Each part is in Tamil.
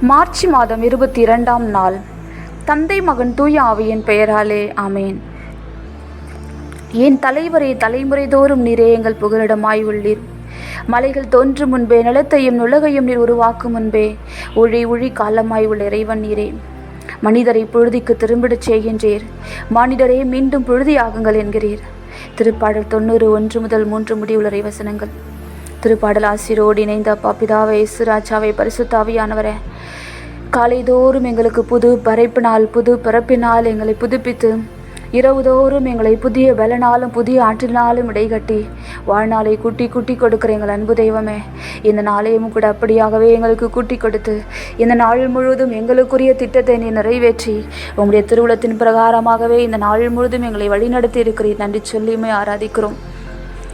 மார்ச் மாதம் இருபத்தி இரண்டாம் நாள். தந்தை மகன் தூய ஆவியின் பெயராலே ஆமேன். என் தலைவரே தலைமுறை தோறும் நீரே எங்கள் புகலிடமாய் உள்ளீர் மலைகள் தோன்றும் முன்பே நிலத்தையும் நுழகையும் நீர் உருவாக்கும் முன்பே ஒழி ஒழி காலமாய் உள்ள இறைவன் நீரே. மனிதரை புழுதிக்கு திரும்பிடச் செய்கின்றீர். மானிடரே மீண்டும் புழுதியாகுங்கள் என்கிறீர். திருப்பாடல் தொண்ணூறு ஒன்று முதல் மூன்று முடிவுள்ள இறைவசனங்கள். திருப்பாடல் ஆசிரோடு இணைந்த அப்பா பிதாவை இசுராஜாவை பரிசுத்தாவியானவரே காலைதோறும் எங்களுக்கு புது பறைப்பினால் புது பிறப்பினால் எங்களை புதுப்பித்து இரவுதோறும் எங்களை புதிய பலனாலும் புதிய ஆற்றினாலும் இடைகட்டி வாழ்நாளை கூட்டி கூட்டி கொடுக்கிற எங்கள் அன்பு தெய்வமே இந்த நாளையும் கூட அப்படியாகவே எங்களுக்கு கூட்டி கொடுத்து இந்த நாள் முழுவதும் எங்களுக்குரிய திட்டத்தை நீ நிறைவேற்றி உங்களுடைய திருவுளத்தின் பிரகாரமாகவே இந்த நாள் முழுவதும் எங்களை வழிநடத்தி இருக்கிறீர். நன்றி சொல்லியுமே ஆராதிக்கிறோம்.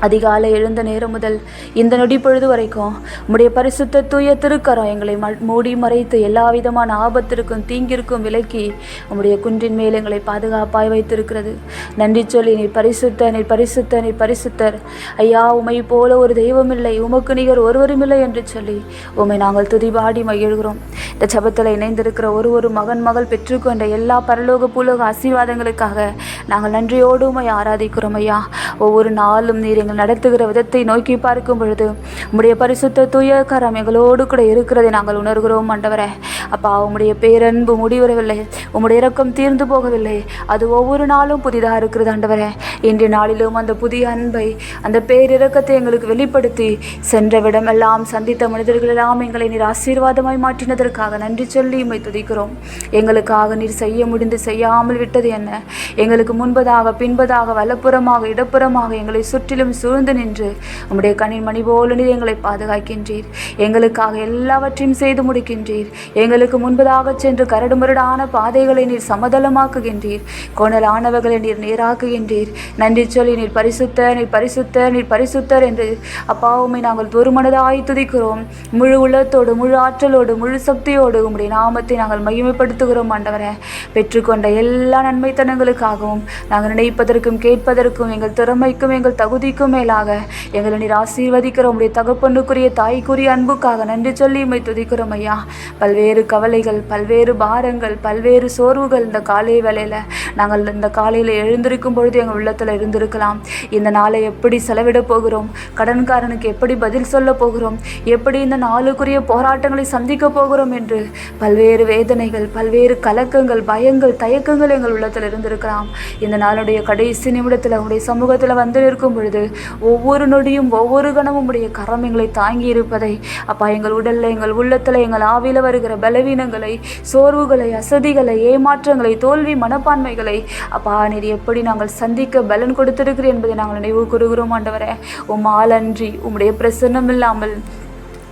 அதிகாலை எழுந்த நேரம் முதல் இந்த நொடி பொழுது வரைக்கும் உம்முடைய பரிசுத்த தூய திருக்கரம் எங்களை ம- மூடி மறைத்து எல்லா விதமான ஆபத்திற்கும் தீங்கிற்கும் விலக்கி உம்முடைய குன்றின் மேல் எங்களை பாதுகாப்பாய் வைத்திருக்கிறது. நன்றி சொல்லி நீ பரிசுத்த நீ பரிசுத்த நீ பரிசுத்தர். ஐயா உமை போல ஒரு தெய்வமில்லை உமக்கு நிகர் ஒருவருமில்லை என்று சொல்லி உம்மை நாங்கள் துதிபாடி மகிழ்கிறோம். இந்த ஜபத்தில் இணைந்திருக்கிற ஒரு ஒரு மகன் மகள் பெற்றுக்கொண்ட எல்லா பரலோக பூலோக ஆசீர்வாதங்களுக்காக நாங்கள் நன்றியோடு உமை ஆராதிக்கிறோம் ஐயா. ஒவ்வொரு நாளும் நீர் எங்கள் நடத்துகிற விதத்தை நோக்கி பார்க்கும் பொழுது உம்முடைய பரிசுத்த தூயக்காரம் கரம் எங்களோடு கூட இருக்கிறதை நாங்கள் உணர்கிறோம் ஆண்டவரே. அப்பா உம்முடைய பேரன்பு முடிவரவில்லை. உம்முடைய இறக்கம் தீர்ந்து போகவில்லை. அது ஒவ்வொரு நாளும் புதிதாக இருக்கிறது ஆண்டவரே. இன்றைய நாளிலும் அந்த புதிய அன்பை அந்த பேரிறக்கத்தை எங்களுக்கு வெளிப்படுத்தி சென்ற விடமெல்லாம் சந்தித்த மனிதர்கள் எல்லாம் எங்களை நீர் ஆசீர்வாதமாய் மாற்றினதற்காக நன்றி சொல்லி உண்மை துதிக்கிறோம். எங்களுக்காக நீர் செய்ய முடிந்து செய்யாமல் விட்டது என்ன? எங்களுக்கு முன்பதாக பின்பதாக வலப்புறமாக இடப்புறமாக எங்களை சுற்றிலும் சூழ்ந்து நின்று உம்முடைய கண்ணின் மணி போல நீர் எங்களை பாதுகாக்கின்றீர். எங்களுக்காக எல்லாவற்றையும் செய்து முடிக்கின்றீர். எங்களுக்கு முன்பதாக சென்று கரடுமுரடான பாதைகளை நீர் சமதளமாக்குகின்றீர். கோணலானவர்களை நீர் நேராக்குகின்றீர். நன்றி சொல்லி நீர் பரிசுத்த நீர் பரிசுத்த நீர் பரிசுத்தர் என்று அப்பாவுமை நாங்கள் ஒருமனதாய் துதிக்கிறோம். முழு உள்ளத்தோடு முழு ஆற்றலோடு முழு சக்தியோடு உம்முடைய நாமத்தை நாங்கள் மகிமைப்படுத்துகிறோம் ஆண்டவரை. பெற்றுக்கொண்ட எல்லா நன்மைத்தனங்களுக்காகவும் நாங்கள் நினைப்பதற்கும் கேட்பதற்கும் எங்கள் திறமைக்கும் எங்கள் தகுதிக்கும் மேலாக எங்களை நீர் ஆசீர்வதிக்கிற உம்முடைய தகப்பனுக்குரிய தாய்க்குரிய அன்புக்காக நன்றி சொல்லி உம்மை துதிக்கிறோம் ஐயா. பல்வேறு கவலைகள் பல்வேறு பாரங்கள் பல்வேறு சோர்வுகள் இந்த காலை வேலையில் நாங்கள் இந்த காலையில் எழுந்திருக்கும் பொழுது எங்கள் உள்ளத்தில் இருந்திருக்கலாம். இந்த நாளை எப்படி செலவிட போகிறோம்? கடன்காரனுக்கு எப்படி பதில் சொல்ல போகிறோம்? எப்படி இந்த நாளுக்குரிய போராட்டங்களை சந்திக்க போகிறோம் என்று பல்வேறு வேதனைகள் பல்வேறு கலக்கங்கள் பயங்கள் தயக்கங்கள் எங்கள் உள்ளத்தில் இருந்திருக்கலாம். இந்த நாளுடைய கடைசி நிமிடத்தில் உங்களுடைய சமூகத்தில் வந்து நிற்கும் பொழுது ஒவ்வொரு நொடியும் ஒவ்வொரு கணமும் உடைய கரம் எங்களை தாங்கி இருப்பதை அப்பா எங்கள் உடல்ல எங்கள் உள்ளத்தில் எங்கள் ஆவியில் வருகிற பலவீனங்களை சோர்வுகளை அசதிகளை ஏமாற்றங்களை தோல்வி மனப்பான்மைகளை அப்பா நீர் எப்படி நாங்கள் சந்திக்க பலன் கொடுத்திருக்கிறீர் என்பதை நாங்கள் நினைவு கூறுகிறோம் ஆண்டவரே. உம் ஆளன்றி உம்முடைய பிரசன்னம் இல்லாமல்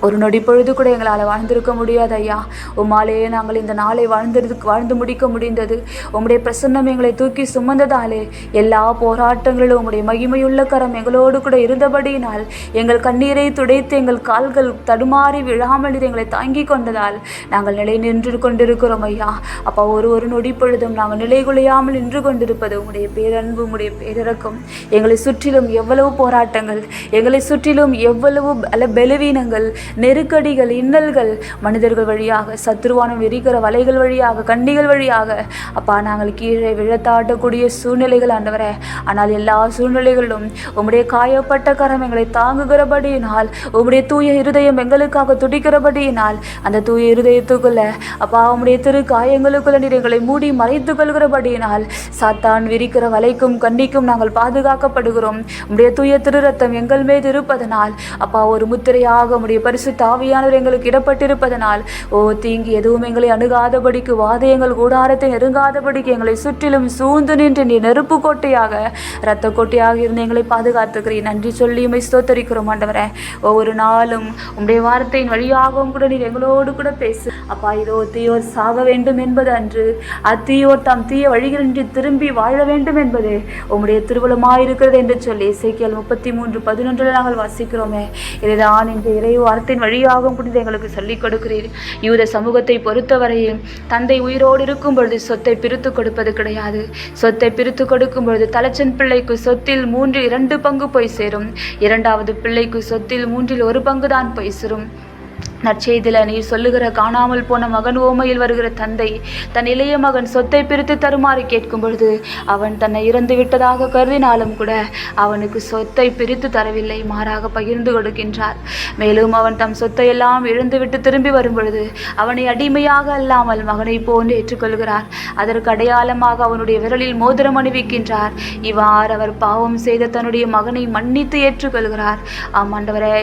ஒரு நொடி பொழுது கூட எங்களால் வாழ்ந்திருக்க முடியாது ஐயா. உம்மாலேயே நாங்கள் இந்த நாளை வாழ்ந்திருக்கு வாழ்ந்து முடிக்க முடிந்தது. உம்முடைய பிரசன்னம் எங்களை தூக்கி சுமந்ததாலே எல்லா போராட்டங்களிலும் உம்முடைய மகிமையுள்ள கரம் எங்களோடு கூட இருந்தபடியினால் எங்கள் கண்ணீரை துடைத்து எங்கள் கால்கள் தடுமாறி விழாமல் இது எங்களை தாங்கி கொண்டதால் நாங்கள் நிலை நின்று கொண்டிருக்கிறோம் ஐயா. அப்பா ஒரு ஒரு நொடி பொழுதும் நாங்கள் நிலை குலையாமல் நின்று கொண்டிருப்பது உம்முடைய பேரன்பு உம்முடைய பேரிறக்கம். எங்களை சுற்றிலும் எவ்வளவு போராட்டங்கள் எங்களை சுற்றிலும் எவ்வளவு பல பலவீனங்கள் நெருக்கடிகள் இன்னல்கள் மனிதர்கள் வழியாக சத்ருவானம் விரிக்கிற வலைகள் வழியாக கண்ணிகள் வழியாக. அப்பா நாங்கள் கீழே விழத்தாட்டக்கூடிய சூழ்நிலைகள் ஆண்டவரே. ஆனால் எல்லா சூழ்நிலைகளிலும் உம்முடைய காயப்பட்ட கரம் எங்களை தாங்குகிறபடியினால் உம்முடைய தூய இருதயம் எங்களுக்காக துடிக்கிறபடியினால் அந்த தூய இருதயத்துக்குள்ள அப்பா உம்முடைய திரு காயங்களுக்குள்ள நீர் எங்களை மூடி மறைத்து கொள்கிறபடியினால் சாத்தான் விரிக்கிற வலைக்கும் கண்ணிக்கும் நாங்கள் பாதுகாக்கப்படுகிறோம். உம்முடைய தூய திரு ரத்தம் எங்கள் மீது இருப்பதனால் அப்பா ஒரு முத்திரையாக உடைய பரிசு தாவியானவர் எங்களுக்கு இடப்பட்டிருப்பதனால் ஓ தீங்கு எதுவும் எங்களை அணுகாதபடிக்கு வாதயங்கள் கூடாரத்தை நெருங்காதபடிக்கு எங்களை சுற்றிலும் சூழ்ந்து நின்று நீ நெருப்பு கோட்டையாக இரத்த கோட்டையாக இருந்து எங்களை பாதுகாத்துக்கிறீர். நன்றி சொல்லி ஸ்தோத்தரிக்கிறோம் ஆண்டவரே. ஒவ்வொரு நாளும் உங்களுடைய வார்த்தையின் வழியாகவும் கூட நீர் எங்களோடு கூட பேசு அப்பா இதோ தீயோர் சாக வேண்டும் என்பது அன்று. அத்தீயோர் தாம் தீய வழிகளின்றி திரும்பி வாழ வேண்டும் என்பது உம்முடைய திருவுளமாயிருக்கிறது என்று சொல்லி இசைக்கியல் முப்பத்தி மூன்று பதினொன்றில் நாங்கள் வாசிக்கிறோமே. இதுதான் இந்த இறை வார்த்தையின் வழியாகவும் புரிந்து எங்களுக்கு சொல்லிக் கொடுக்கிறீர். யூத சமூகத்தை பொறுத்தவரையில் தந்தை உயிரோடு இருக்கும் பொழுது சொத்தை பிரித்து கொடுப்பது கிடையாது. சொத்தை பிரித்து கொடுக்கும் பொழுது தலைச்சன் பிள்ளைக்கு சொத்தில் மூன்று இரண்டு பங்கு போய் சேரும். இரண்டாவது பிள்ளைக்கு சொத்தில் மூன்றில் ஒரு பங்கு தான் போய் சேரும். நற்செய்தில நீர் சொல்லுகிற காணாமல் போன மகன் ஓமையில் வருகிற தந்தை தன் இளைய மகன் சொத்தை பிரித்து தருமாறு கேட்கும் பொழுது அவன் தன்னை இறந்து விட்டதாக கருதினாலும் கூட அவனுக்கு சொத்தை பிரித்து தரவில்லை மாறாக பகிர்ந்து கொடுக்கின்றார். மேலும் அவன் தம் சொத்தை எல்லாம் இழந்துவிட்டு திரும்பி வரும் பொழுது அவனை அடிமையாக அல்லாமல் மகனை போன்று ஏற்றுக்கொள்கிறார். அதற்கு அடையாளமாக அவனுடைய விரலில் மோதிரம் அணிவிக்கின்றார். இவ்வாறு அவர் பாவம் செய்த தன்னுடைய மகனை மன்னித்து ஏற்றுக்கொள்கிறார். ஆமாண்டவரே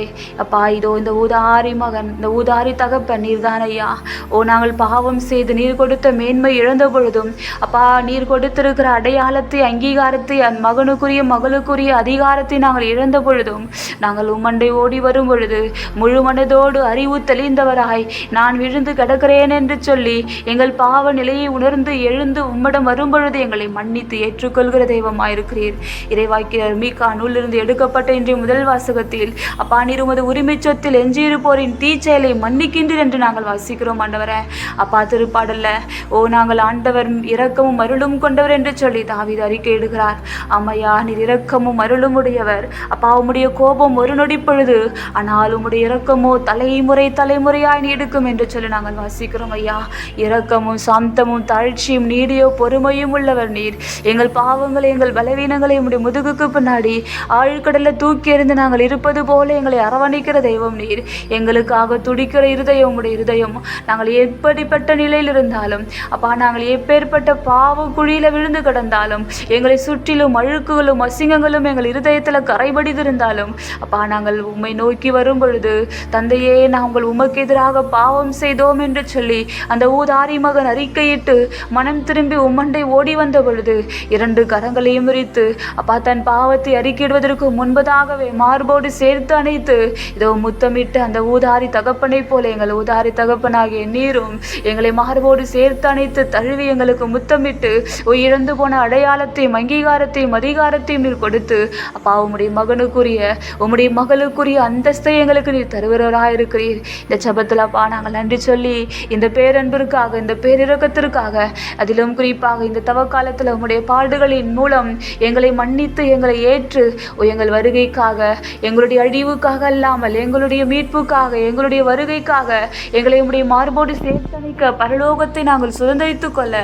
அப்பா இதோ இந்த ஊதாரி மகன் இந்த ஊதாரி தகப்பன் நீர்தான் ஐயா ஓ நாங்கள் பாவம் செய்து நீர் கொடுத்த மேன்மை இழந்த பொழுதும் அப்பா நீர் கொடுத்திருக்கிற அடையாளத்தை அங்கீகாரத்தை அந்த மகனுக்குரிய மகளுக்குரிய அதிகாரத்தை நாங்கள் இழந்த பொழுதும் நாங்கள் உம்மண்டை ஓடி வரும் பொழுது முழு மனதோடு அறிவு தெளிந்தவராய் நான் விழுந்து கிடக்கிறேன் என்று சொல்லி எங்கள் பாவ நிலையை உணர்ந்து எழுந்து உம்மிடம் வரும் பொழுது எங்களை மன்னித்து ஏற்றுக்கொள்கிற தெய்வமாயிருக்கிறீர். இறைவாக்கியர் மீகா நூலிலிருந்து எடுக்கப்பட்ட இன்றைய முதல் வாசகத்தில் அப்பா நீர் உமது உரிமை சொத்தில் எஞ்சியிருப்போரின் தீச்செயலை மன்னிக்கின்றீர் என்று நாங்கள் வாசிக்கிறோம் ஆண்டவரே. அப்பா திருப்பாடல்ல ஓ நாங்கள் ஆண்டவர் இரக்கமும் அருளும் கொண்டவர் என்று சொல்லி தாவித அறிக்கை இடுகிறார். அம்மையா நீர் இரக்கமும் அருளும் உடையவர். அப்பா உம்முடைய கோபம் ஒரு நொடி பொழுது ஆனால் உம்முடைய இரக்கமோ தலைமுறை தலைமுறையாய் நீடுக்கும் என்று சொல்லி நாங்கள் வாசிக்கிறோம் ஐயா இரக்கமும் சாந்தமும் தாழ்ச்சியும் நீடியோ பொறுமையும் உள்ளவர் நீர். எங்கள் பாவங்களை எங்கள் பலவீனங்களை உம்முடைய முதுகுக்கு பின்னாடி ஆழ்கடலில் தூக்கி எறிந்து நாங்கள் இருப்பது போல எங்களை அரவணைக்கிற தெய்வம் நீர். எங்களுக்காக துடிக்கிற இருதயம் உங்களுடைய இருதயம். நாங்கள் எப்படிப்பட்ட நிலையில் இருந்தாலும் அப்பா நாங்கள் எப்பேற்பட்ட பாவ குழியில் விழுந்து கிடந்தாலும் எங்களை சுற்றிலும் அழுக்குகளும் அசிங்கங்களும் எங்கள் இருதயத்தில் கரைபடிந்திருந்தாலும் அப்பா நாங்கள் உம்மை நோக்கி வரும் பொழுது தந்தையே நாங்கள் உமக்கு எதிராக பாவம் செய்தோம் என்று சொல்லி அந்த ஊதாரி மகன் அறிக்கையிட்டு மனம் திரும்பி உம்மண்டை ஓடி வந்த பொழுது இரண்டு கரங்களையும் விரித்து அப்பா தன் பாவத்தை அறிக்கையிடுவதற்கு முன்பதாகவே மார்போடு சேர்த்து அணைத்து இதோ முத்தமிட்டு அந்த ஊதாரி தகப்பனை போல எங்கள் உதாரி தகப்பனாகிய நீரும் எங்களை மார்போடு சேர்த்து அணைத்து தழுவி எங்களுக்கு முத்தமிட்டு ஓ போன அடையாளத்தையும் அங்கீகாரத்தையும் அதிகாரத்தையும் நீர் கொடுத்து அப்பா உம்முடைய மகனுக்குரிய உம்முடைய மகளுக்குரிய அந்தஸ்தை எங்களுக்கு நீர் தருகிறவராக இருக்கிறீர் இந்த ஜபத்தில் அப்பா நாங்கள் நன்றி சொல்லி இந்த பேரன்பிற்காக இந்த பேரிறக்கத்திற்காக அதிலும் குறிப்பாக இந்த தவக்காலத்தில் உம்முடைய பாடுகளின் மூலம் எங்களை மன்னித்து எங்களை ஏற்று ஓ எங்கள் வருகைக்காக எங்களுடைய அழிவுக்காக அல்லாமல் எங்களுடைய மீட்புக்காக எங்களுடைய வருகைக்காக எங்களை உம்முடைய மார்போடு சேர்த்தணிக்க பரலோகத்தை நாங்கள் சுதந்திரித்துக் கொள்ள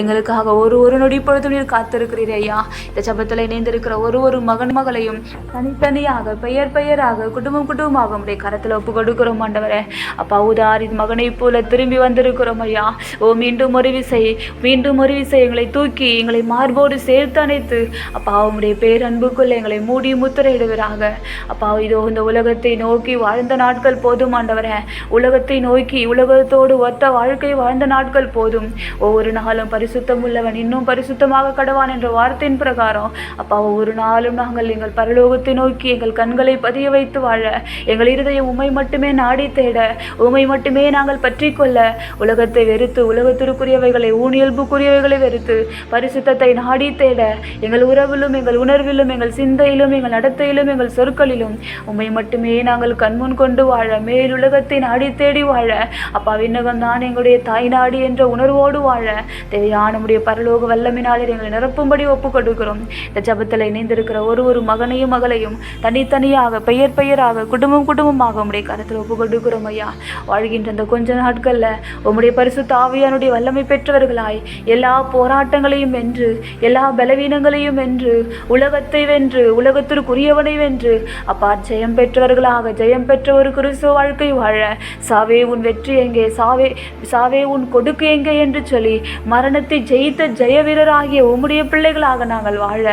எங்களுக்காக ஒரு ஒரு நொடி பொழுது நீர் காத்திருக்கிறீர் ஐயா. இந்த சபத்தில் இணைந்திருக்கிற ஒரு ஒரு மகன் மகளையும் தனித்தனியாக பெயர் பெயராக குடும்பம் குடும்பமாக உடைய கரத்தில் ஒப்பு கொடுக்கிறோம் ஆண்டவரே. அப்பா உதாரி மகனை போல திரும்பி வந்திருக்கிறோம் ஐயா. ஓ மீண்டும் ஒரு விசை மீண்டும் ஒரு விசை எங்களை தூக்கி எங்களை மார்போடு சேர்த்து அணைத்து அப்பா உம்முடைய பேரன்புக்குள்ளே எங்களை மூடி முத்திரையிடுவராக. அப்பா இதோ இந்த உலகத்தை நோக்கி வாழ்ந்த நாட்கள் போதும் ஆண்டவரே உலகத்தை நோக்கி உலகத்தோடு ஒத்த வாழ்க்கை வாழ்ந்த நாட்கள் போதும். ஒவ்வொரு நாளும் பரிசுத்தம் உள்ளவன் இன்னும் பரிசுத்தமாக கடவான் என்ற வார்த்தையின் பிரகாரம் அப்பா ஒவ்வொரு நாளும் நாங்கள் எங்கள் பரலோகத்தை நோக்கி எங்கள் கண்களை பதிய வைத்து வாழ. எங்கள் இருதயம் உமை மட்டுமே நாடி தேட. உமை மட்டுமே நாங்கள் பற்றி கொள்ள. உலகத்தை வெறுத்து உலகத்திற்குரியவைகளை ஊனியல்புக்குரியவைகளை வெறுத்து பரிசுத்தத்தை நாடி தேட. எங்கள் உறவிலும் எங்கள் உணர்விலும் எங்கள் சிந்தையிலும் எங்கள் நடத்தையிலும் எங்கள் சொற்களிலும் உம்மை மட்டுமே நாங்கள் கண்முன் கொண்டு வாழ. மேலுள்ள மேலுலகத்தை அடி தேடி வாழ. அப்பா விண்ணகம் தான் எங்களுடைய தாய் நாடி என்ற உணர்வோடு வாழ. தேவையான நம்முடைய பரலோக வல்லமினாலே எங்களை நிரப்பும்படி ஒப்புக்கொடுக்கிறோம். இந்த ஜபத்தில் இணைந்திருக்கிற ஒரு ஒரு மகனையும் மகளையும் தனித்தனியாக பெயர் பெயராக குடும்பம் குடும்பமாக உடைய கருத்தில் ஒப்புக்கொடுக்கிறோம் ஐயா. வாழ்கின்ற அந்த கொஞ்ச நாட்களில் உம்முடைய பரிசு தாவியானுடைய வல்லமை பெற்றவர்களாய் எல்லா போராட்டங்களையும் வென்று எல்லா பலவீனங்களையும் வென்று உலகத்தை வென்று உலகத்திற்குரியவனை வென்று அப்பா ஜெயம் பெற்றவர்களாக ஜெயம் பெற்ற ஒரு கிறிஸ்துவ வாழ்க்கை வாழ. சாவே உன் வெற்றி எங்கே? சாவே சாவே உன் கொடுக்கு எங்கே என்று சொல்லி மரணத்தை ஜெயித்த ஜெய வீரராகிய உம்முடைய பிள்ளைகளாக நாங்கள் வாழ.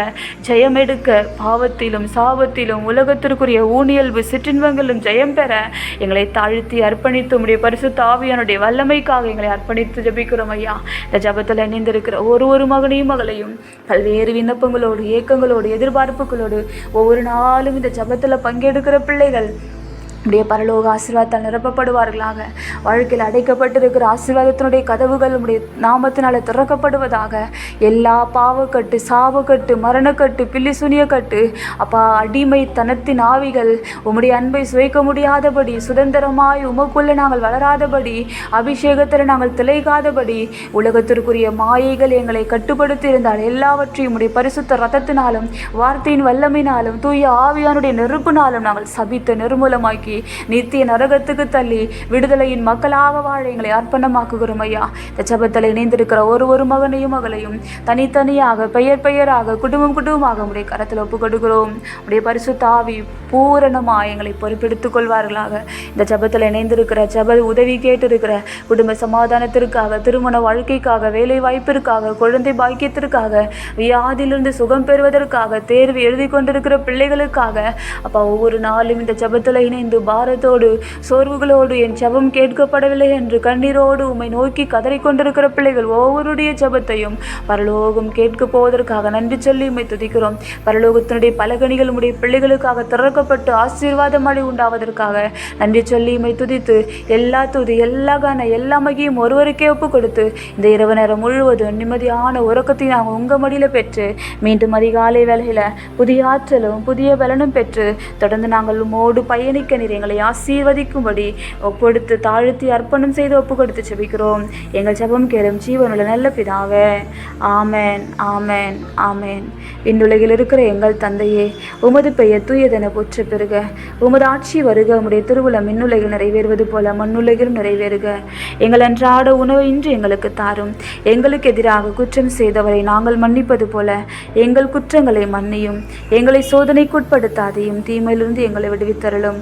ஜெயம் எடுக்க பாவத்திலும் சாபத்திலும் உலகத்திற்குரிய ஊனியல்பு சிற்றின்பங்களும் ஜெயம் பெற எங்களை தாழ்த்தி அர்ப்பணித்து உம்முடைய பரிசு தாவியனுடைய வல்லமைக்காக எங்களை அர்ப்பணித்து ஜெபிக்கிறோம் ஐயா. இந்த ஜபத்தில் இணைந்திருக்கிற ஒரு ஒரு மகனையும் மகளையும் பல்வேறு விண்ணப்பங்களோடு ஏக்கங்களோடு எதிர்பார்ப்புகளோடு ஒவ்வொரு நாளும் இந்த ஜபத்தில் பங்கெடுக்கிற பிள்ளைகள் உடைய பரலோக ஆசீர்வாதத்தால் நிரப்பப்படுவார்களாக. வாழ்க்கையில் அடைக்கப்பட்டிருக்கிற ஆசீர்வாதத்தினுடைய கதவுகள் உடைய நாமத்தினால திறக்கப்படுவதாக. எல்லா பாவக்கட்டு சாவக்கட்டு மரணக்கட்டு பில்லி சுனியக்கட்டு அப்பா அடிமை தனத்தின் ஆவிகள் உம்முடைய அன்பை சுவைக்க முடியாதபடி சுதந்திரமாய் உமக்குள்ளே நாங்கள் வளராதபடி அபிஷேகத்தில் நாங்கள் திளைக்காதபடி உலகத்திற்குரிய மாயைகள் எங்களை கட்டுப்படுத்தி இருந்தால் எல்லாவற்றையும் உடைய பரிசுத்த ரத்தத்தினாலும் வார்த்தையின் வல்லமையினாலும் தூய ஆவியானுடைய நெருப்பினாலும் நாங்கள் சபித்து நிர்மூலமாக்கி நித்திய நரகத்துக்கு தள்ளி விடுதலையின் மக்களாக வாழ எங்களை அர்ப்பணமாக்குகிறோம் ஐயா. இந்த ஜபத்தில் இணைந்திருக்கிற ஒரு ஒரு மகனையும் மகளையும் தனித்தனியாக பெயர் பெயராக குடும்பம் குடும்பமாக உடைய கரத்தில் ஒப்பு கொடுக்கிறோம் உடைய பரிசு தாவி பூரணமாக எங்களை பொறுப்பெடுத்துக் கொள்வார்களாக. இந்த ஜபத்தில் இணைந்திருக்கிற ஜப உதவி கேட்டிருக்கிற குடும்ப சமாதானத்திற்காக திருமண வாழ்க்கைக்காக வேலை வாய்ப்பிற்காக குழந்தை பாக்கியத்திற்காக வியாதியிலிருந்து சுகம் பெறுவதற்காக தேர்வு எழுதி கொண்டிருக்கிற பிள்ளைகளுக்காக அப்பா ஒவ்வொரு நாளும் இந்த ஜபத்தில் இணைந்து பாரத்தோடு சோர்வுகளோடு என் ஜபம் கேட்கப்படவில்லை என்று கண்ணீரோடு உம்மை நோக்கி கதறிக் கொண்டிருக்கிற பிள்ளைகள் ஒவ்வொருடைய ஜபத்தையும் பரலோகம் கேட்க போவதற்காக நன்றி சொல்லி உம்மை துதிக்கிறோம். பரலோகத்தினுடைய பலகணிகள் உடைய பிள்ளைகளுக்காக திறக்கப்பட்டு ஆசீர்வாதம் அடி உண்டாவதற்காக நன்றி சொல்லி உம்மை துதித்து எல்லா துதி எல்லா கான எல்லா மகியும் ஒருவருக்கே ஒப்பு கொடுத்து இந்த இரவு நேரம் முழுவதும் நிம்மதியான உறக்கத்தை நாங்கள் உங்கள் மடியில் பெற்று மீண்டும் அதிகாலை வேலையில் புதிய ஆற்றலும் புதிய பலனும் பெற்று தொடர்ந்து நாங்கள் உம்மோடு பயணிக்க நீர் எங்களை ஆசீர்வதிக்கும்படி ஒப்பொடுத்து தாழ்த்தி அர்ப்பணம் செய்து ஒப்பு கொடுத்து செபிக்கிறோம் எங்கள் ஜபம் கேளும் ஜீவனுள்ள நல்ல பிதாவே. ஆமேன் ஆமேன் ஆமென். விண்ணுலகில் இருக்கிற எங்கள் தந்தையே உமது பெயர் தூயதென போற்ற பெறுக உமது ஆட்சி வருக உம்முடைய திருவிழா மின்னுலகில் நிறைவேறுவது போல மண்ணுலகிலும் நிறைவேறுக. எங்கள் அன்றாட உணவு இன்று எங்களுக்கு தாரும். எங்களுக்கு எதிராக குற்றம் செய்தவரை நாங்கள் மன்னிப்பது போல எங்கள் குற்றங்களை மன்னியும். எங்களை சோதனைக்குட்படுத்தாதையும் தீமையிலிருந்து எங்களை விடுவித்தருளும்.